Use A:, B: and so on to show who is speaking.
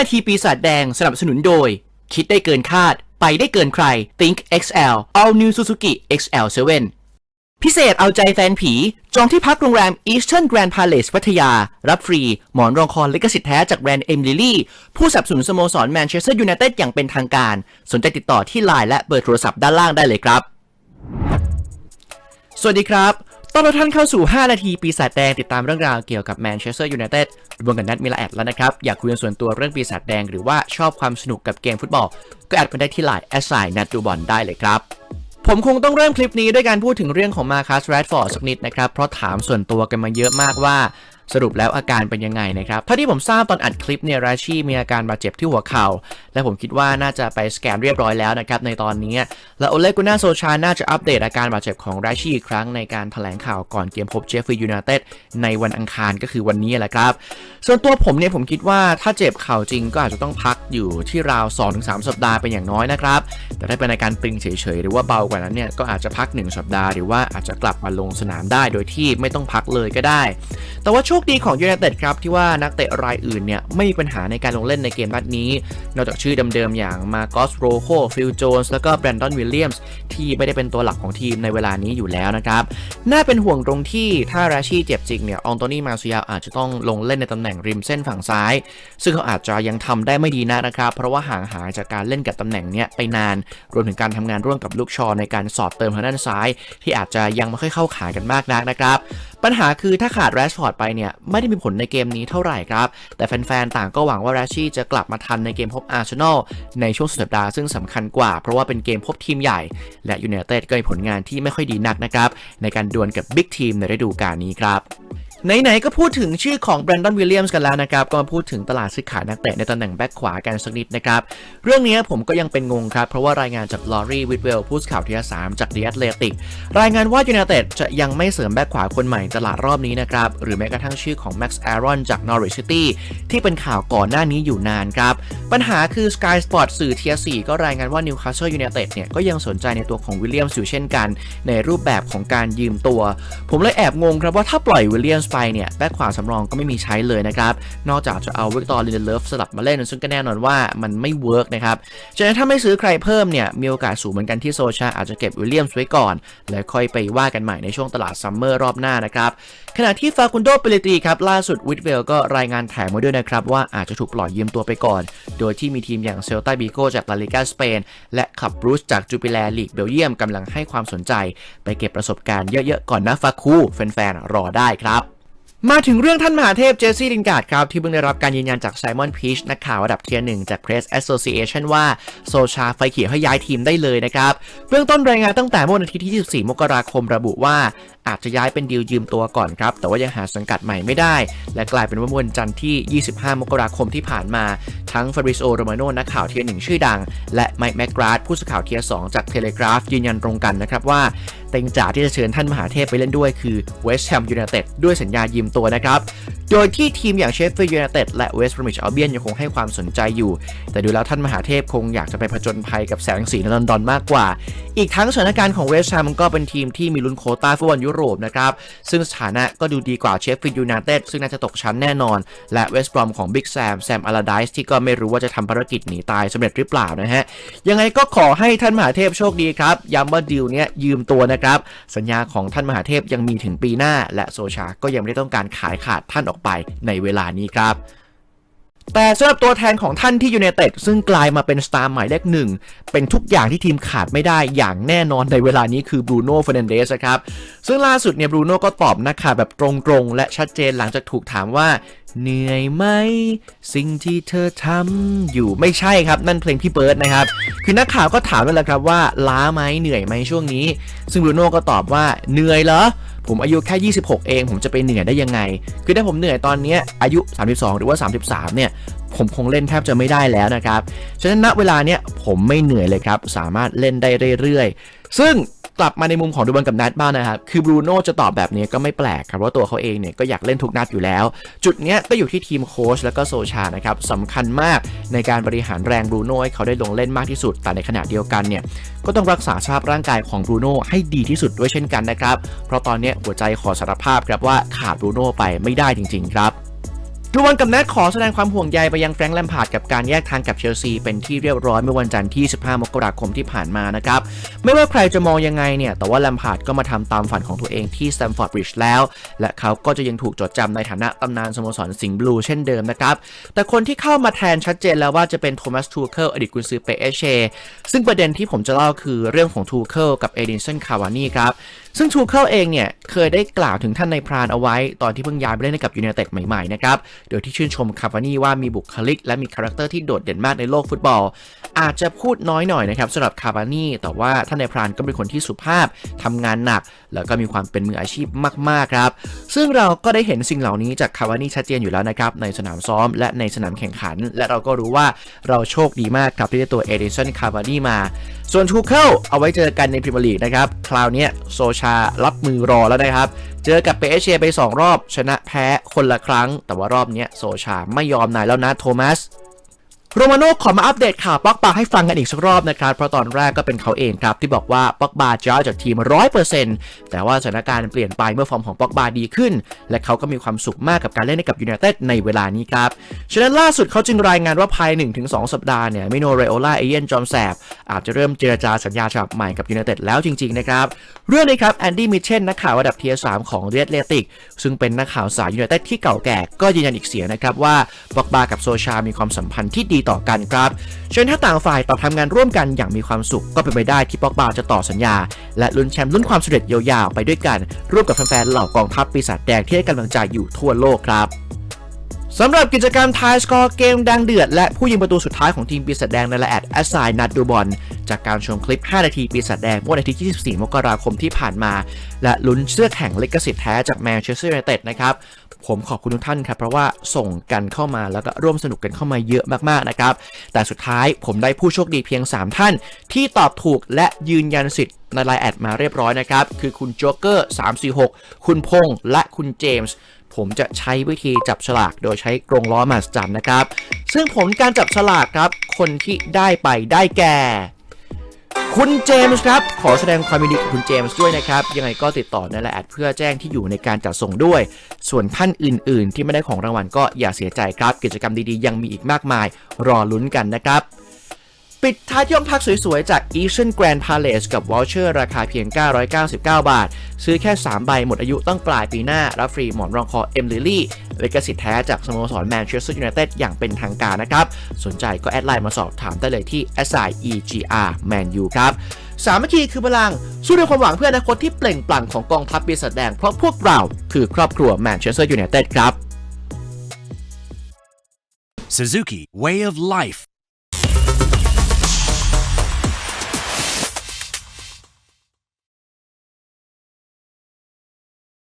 A: 5 นาทีปีศาจแดงสนับสนุนโดย คิดได้เกินคาด ไปได้เกินใคร Think XL All New Suzuki XL7 พิเศษเอาใจแฟนผี จองที่พักโรงแรม Eastern Grand Palace พัทยา รับฟรี หมอนรองคอลิขสิทธิ์แท้จากแบรนด์เอ็มลิลี่ ผู้สนับสนุนสโมสรแมนเชสเตอร์ยูไนเต็ดอย่างเป็นทางการ สนใจติดต่อที่ไลน์และเบอร์โทรศัพท์ด้านล่างได้เลยครับ สวัสดีครับ ตอนเราท่านเข้าสู่ 5 นาทีปีศาจแดงติดตามเรื่องราวเกี่ยวกับแมนเชสเตอร์ยูไนเต็ดรวมกับนัดมิลาแอดแล้วนะครับ อยากคุยกันส่วนตัวเรื่องปีศาจแดงหรือว่าชอบความสนุกกับเกมฟุตบอล ก็แอดมาได้ที่ไลน์แอสไซน์นัดดูบอลได้เลยครับผมคงต้องเริ่มคลิปนี้ด้วยการพูดถึงเรื่องของมาคัสแรดฟอร์ดสักนิดนะครับ เพราะถามส่วนตัวกันมาเยอะมากว่า สรุปแล้วอาการเป็นยังไงนะครับเท่าที่ผมทราบตอนอัดคลิปเนี่ยราชีมีอาการบาดเจ็บที่หัวเข่า และผมคิดว่าน่าจะไปสแกนเรียบร้อยแล้วนะครับในตอนนี้ และโอเลกุน่าโซชาน่าจะอัปเดตอาการบาดเจ็บของราชีอีกครั้งในการแถลงข่าวก่อนเกมพบเจฟฟี่ยูไนเต็ดในวันอังคารก็คือวันนี้แหละครับ ส่วนตัวผมเนี่ยผมคิดว่าถ้าเจ็บเข่าจริงก็อาจจะต้องพักอยู่ที่ราว 2-3 สัปดาห์เป็นอย่างน้อยนะครับแต่ถ้าเป็นอาการตึงเฉยๆหรือว่าเบากว่านั้นเนี่ยก็อาจจะพัก 1 สัปดาห์หรือว่าอาจจะกลับมาลงสนามได้โดยที่ไม่ต้องพักเลยก็ได้ แต่ว่าโชคดีของยูไนเต็ดครับที่ว่านักเตะรายอื่นเนี่ยไม่มีปัญหาในการลงเล่นในเกมนัดนี้ นอกจากชื่อเดิมๆอย่างมาโกสโรโคฟิลโจนส์แล้วก็แบรนดอนวิลเลียมส์ที่ไม่ได้เป็นตัวหลักของทีมในเวลานี้อยู่แล้วนะครับน่าเป็นห่วงตรงที่ถ้าราชีเจ็บจริงเนี่ยอองโตนี่มาซุยาอาจจะต้องลงเล่นในตำแหน่งริมเส้นฝั่งซ้าย ซึ่งเขาอาจจะยังทำได้ไม่ดีนักนะครับ เพราะว่าห่างหายจากการเล่นกับตำแหน่งเนี้ยไปนาน รวมถึงการทำงานร่วมกับลูกชอในการสอดเติมทางด้านซ้าย ที่อาจจะยังไม่ค่อยเข้าขากันมากนักนะครับ ปัญหาคือถ้าขาดแรชฟอร์ดไปเนี่ย ไม่ได้มีผลในเกมนี้เท่าไหร่ครับ แต่แฟนๆ ต่างก็หวังว่าแรชชี่จะกลับมาทันในเกมพบอาร์เซนอลในช่วงสุดสัปดาห์ซึ่งสำคัญกว่า เพราะว่าเป็นเกมพบทีมใหญ่ และยูเนเต็ดก็มีผลงานที่ไม่ค่อยดีนักนะครับในการดวลกับบิ๊กทีมในฤดูกาลนี้ครับ ไหนๆก็พูดถึงชื่อของแบรนดอนวิลเลียมส์กันแล้วนะครับ ก็มาพูดถึงตลาดซื้อขายนักเตะในตำแหน่งแบ็คขวากันสักนิดนะครับ เรื่องนี้ผมก็ยังเป็นงงครับ เพราะว่ารายงานจากลอรี่วิดเวลผู้สข่าวทีสามจากเดีแอตเลติกรายงานว่ายูไนเต็ดจะยังไม่เสริมแบ็คขวาคนใหม่ตลาดรอบนี้นะครับ หรือแม้กระทั่งชื่อของแม็กซ์แอรอนจากนอริชซิตี้ที่เป็นข่าวก่อนหน้านี้อยู่นานครับ ปัญหาคือ Sky Sport สื่อเทียสี่ก็รายงานว่านิวคาสเซิลยูไนเต็ดเนี่ยก็ยังสนใจในตัวของวิลเลียมส์อยู่เช่นกัน ในรูปแบบของการยืมตัว ผมเลยแอบงงครับว่าถ้าปล่อยวิลเลียมส์ไปเนี่ยแบ็คขวาสำรองก็ไม่มีใช้เลยนะครับ นอกจากจะเอาวิกตอร์ลินเดเลฟสลับมาเล่นซึ่งก็แน่นอนว่ามันไม่เวิร์กนะครับฉะนั้นถ้าไม่ซื้อใครเพิ่มเนี่ยมีโอกาสสูงเหมือนกันที่โซชาอาจจะเก็บวิลเลียมส์ไว้ก่อน แล้วค่อยไปว่ากันใหม่ในช่วงตลาดซัมเมอร์รอบหน้านะครับขณะที่ฟาคุนโดเปเลตีครับล่าสุดวิดเวลก็รายงานแถมมาด้วยนะครับว่าอาจจะถูกปล่อยยืมตัวไปก่อน โดยที่มีทีมอย่างเซลตาบิโกจากลาลิกาสเปนและขับบรูซจากจูปิแลลีกเบลเยียมกำลังให้ความสนใจ ไปเก็บประสบการณ์เยอะๆก่อนนะฟาคูแฟนๆรอได้ครับ มาถึงเรื่องท่านมหาเทพเจสซี่ลินการ์ดครับ ที่เพิ่งได้รับการยืนยันจากไซมอนพีชนักข่าวระดับเทียร์หนึ่งจาก Press Association ว่า โซชาไฟเขียวให้ย้ายทีมได้เลยนะครับ เบื้องต้นรายงานตั้งแต่เมื่อวันที่ 24 มกราคมระบุว่า อาจจะย้ายเป็นดีลยืมตัวก่อนครับ แต่ว่ายังหาสังกัดใหม่ไม่ได้ และกลายเป็นว่าเมื่อวันจันทร์ที่ 25 มกราคมที่ผ่านมา ทั้งฟาริโอโรมาโนนักข่าวเทียร์หนึ่งชื่อดัง และไมค์แมกกราดผู้สื่อข่าวเทียร์สองจากเทเลกราฟยืนยันตรงกันนะครับว่า เต็งจ่าที่จะเชิญท่านมหาเทพไปเล่นด้วยคือเวสต์แฮมยูไนเต็ดด้วยสัญญายืมตัวนะครับ โดยที่ทีมอย่างเชฟฟิลด์ยูไนเต็ดและเวสต์บรอมิชอัลเบียนยังคงให้ความสนใจอยู่ แต่ดูแล้วท่านมหาเทพคงอยากจะไปผจญภัยกับแสงสีในลอนดอนมากกว่า อีกทั้งสถานการณ์ของเวสต์แฮมก็เป็นทีมที่มีลุ้นโคต้าฟุตบอลยุโรปนะครับซึ่งสถานะก็ดูดีกว่าเชฟฟิลด์ยูไนเต็ดซึ่งน่าจะตกชั้นแน่นอน และเวสต์บรอมของบิ๊กแซมแซมอาราไดส์ที่ก็ไม่รู้ว่าจะทำภารกิจหนีตายสำเร็จหรือเปล่านะฮะยังไงก็ขอให้ท่านมหาเทพโชคดีครับย้ำว่าดีลเนี้ยยืมตัวนะครับ สัญญาของท่านมหาเทพยังมีถึงปีหน้า และโซชาก็ยังไม่ได้ต้องการขายขาดท่านออกไปในเวลานี้ครับแต่สำหรับตัวแทนของท่านที่ยูไนเต็ดซึ่งกลายมาเป็นสตาร์หมายเลขหนึ่ง เป็นทุกอย่างที่ทีมขาดไม่ได้อย่างแน่นอนในเวลานี้คือบรูโน่เฟรนันเดสครับ ซึ่งล่าสุดเนี่ยบรูโน่ก็ตอบนักข่าวแบบตรงๆ และชัดเจนหลังจากถูกถามว่า เหนื่อยไหม สิ่งที่เธอทำอยู่ไม่ใช่ครับ นั่นเพลงพี่เบิร์ดนะครับ คือนักข่าวก็ถามนั่นแหละครับว่าล้าไหมเหนื่อยไหมช่วงนี้ ซึ่งบรูโน่ก็ตอบว่าเหนื่อยเหรอผมอายุแค่ 26 เอง ผมจะไปเหนื่อยได้ยังไง คือถ้าผมเหนื่อยตอนนี้อายุ 32 หรือว่า 33 เนี่ย ผมคงเล่นแทบจะไม่ได้แล้วนะครับ ฉะนั้นณเวลาเนี้ยผมไม่เหนื่อยเลยครับ สามารถเล่นได้เรื่อยๆ ซึ่ง กลับมาในมุมของดูบอลกับนัดบ้างนะครับ คือบรูโน่จะตอบแบบนี้ก็ไม่แปลกครับเพราะตัวเขาเองเนี่ยก็อยากเล่นทุกนัดอยู่แล้ว จุดเนี้ยก็อยู่ที่ทีมโค้ชแล้วก็โซชานะครับสำคัญมากในการบริหารแรงบรูโน่ให้เขาได้ลงเล่นมากที่สุด แต่ในขณะเดียวกันเนี่ยก็ต้องรักษาสภาพร่างกายของบรูโน่ให้ดีที่สุดด้วยเช่นกันนะครับ เพราะตอนนี้หัวใจขอสารภาพครับว่าขาดบรูโน่ไปไม่ได้จริง ๆ ครับ ดูวันกับแนทขอแสดงความห่วงใยไปยังแฟรงค์แลมพาร์ดกับการแยกทางกับเชลซีเป็นที่เรียบร้อยเมื่อวันจันทร์ที่ 15 มกราคมที่ผ่านมานะครับ ไม่ว่าใครจะมองยังไงเนี่ย แต่ว่าแลมพาร์ดก็มาทำตามฝันของตัวเองที่สแตมฟอร์ดบริดจ์แล้ว และเขาก็จะยังถูกจดจำในฐานะตำนานสโมสรสิงห์บลูเช่นเดิมนะครับ แต่คนที่เข้ามาแทนชัดเจนแล้วว่าจะเป็นโทมัสทูเคิลอดีตกุนซือเปเอเชซึ่งประเด็นที่ผมจะเล่าคือเรื่องของทูเคิลกับเอดินสันคาวานี่ครับซึ่งทูเคิลเองเนี่ย เคยได้กล่าวถึงท่านในพรานเอาไว้ ตอนที่เพิ่งย้ายไปเล่นให้กับยู i นเต็ดใหม่ๆนะครับ โดยที่ชื่นชมคาวานี่ว่ามีบุคลิก และมีคาแรคเตอร์ที่โดดเด่นมากในโลกฟุตบอล อาจจะพูดน้อยหน่อยนะครับสำหรับคาวานี่แต่ว่าท่านในพรานก็เป็นคนที่สุภาพทำงานหนัก แล้วก็มีความเป็นมืออาชีพมากๆครับซึ่งเราก็ได้เห็นสิ่งเหล่านี้จากคาวานี่ชัดเจนอยู่แล้วนะครับในสนามซ้อมและในสนามแข่งขัน และเราก็รู้ว่าเราโชคดีมากครับที่ได้ตัวเอเดนสันคาวานี่มา ส่วนทูเคิลเอาไว้เจอกันในพรีเมียร์ลีกนะครับ คราวนี้โซชารับมือรอแล้วนะครับ เจอกับเปเอเชไป 2 รอบชนะแพ้คนละครั้ง แต่ว่ารอบนี้โซชาไม่ยอมนายแล้วนะโทมัส โรมาโน่ขอมาอัปเดตข่าวป็อกบาให้ฟังกันอีกสักรอบนะครับ เพราะตอนแรกก็เป็นเขาเองครับ ที่บอกว่าป็อกบาจะย้ายจากทีม 100%แต่ว่าสถานการณ์เปลี่ยนไปเมื่อฟอร์มของป็อกบาดีขึ้น และเขาก็มีความสุขมากกับการเล่นให้กับยูไนเต็ดในเวลานี้ครับ ฉะนั้นล่าสุดเขาจึงรายงานว่าภาย 1-2 สัปดาห์เนี่ยมิโนเรโอล่าเอเยนจอมแสบอาจจะเริ่มเจรจาสัญญาฉบับใหม่กับยูไนเต็ดแล้วจริงๆนะครับเรื่องนี้ครับแอนดี้มิเชนนักข่าวระดับเทียสามของเรดเลติกซึ่งเป็นนักข่าวสายยูไนเต็ดที่เก่าแก่ก็ยืนยันอีกเสียงนะครับว่าป็อกบากับโซชามีความสัมพันธ์ที่ดีต่อกันครับเช่นถ้าต่างฝ่ายต่างทำงานร่วมกันอย่างมีความสุข ก็เป็นไปได้ที่ปอกบาจะต่อสัญญา และลุ้นแชมป์ลุ้นความสำเร็จยาวๆไปด้วยกัน ร่วมกับแฟนๆเหล่ากองทัพปีศาจแดงที่ให้กำลังใจอยู่ทั่วโลกครับ สำหรับกิจกรรมทายสกอร์เกมดังเดือด และผู้ยิงประตูสุดท้ายของทีมปีศาจแดงในละแอดแอสไซนัดดูบอลจากการชมคลิป 5 นาทีปีศาจแดงเมื่อวันที่ 24 มกราคมที่ผ่านมา และลุ้นเสื้อแข่งลิขสิทธิ์แท้จากแมนเชสเตอร์ยูไนเต็ดนะครับ ผมขอบคุณทุกท่านครับ เพราะว่าส่งกันเข้ามาแล้วก็ร่วมสนุกกันเข้ามาเยอะมากๆนะครับ แต่สุดท้ายผมได้ผู้โชคดีเพียง 3 ท่าน ที่ตอบถูกและยืนยันสิทธิ์ในไลน์แอดมาเรียบร้อยนะครับคือคุณโจ๊กเกอร์346 คุณพงษ์และคุณเจมส์ ผมจะใช้วิธีจับฉลากโดยใช้กรงล้อมหัศจรรย์นะครับ ซึ่งผลการจับฉลากครับ คนที่ได้ไปได้แก่ คุณเจมส์ครับ ขอแสดงความยินดีกับคุณเจมส์ด้วยนะครับ ยังไงก็ติดต่อในไลน์แอดเพื่อแจ้งที่อยู่ในการจัดส่งด้วย ส่วนท่านอื่น ๆ ที่ไม่ได้ของรางวัลก็อย่าเสียใจครับ กิจกรรมดีๆ ยังมีอีกมากมาย รอลุ้นกันนะครับ ปิดท้ายที่ห้องพักสวยๆ จาก Asian Grand Palace กับวอลเชอร์ราคาเพียง 999 บาท ซื้อแค่ 3 ใบหมดอายุต้องปลายปีหน้า รับฟรีหมอนรองคอเอ็มลิลี่เลิขสิทธิ์แท้จากสโมสรแมนเชสเตอร์ยูไนเต็ดอย่างเป็นทางการนะครับ สนใจก็แอดไลน์มาสอบถามได้เลยที่ s i e g r Man U ครับสามัคคีคือพลัง สู้ด้วยความหวังเพื่ออนาคตที่เปล่งปลั่งของกองทัพปีศาจแดงเพราะพวกเราคือครอบครัวแมนเชสเตอร์ยูไนเต็ดครับ
B: Suzuki Way of Life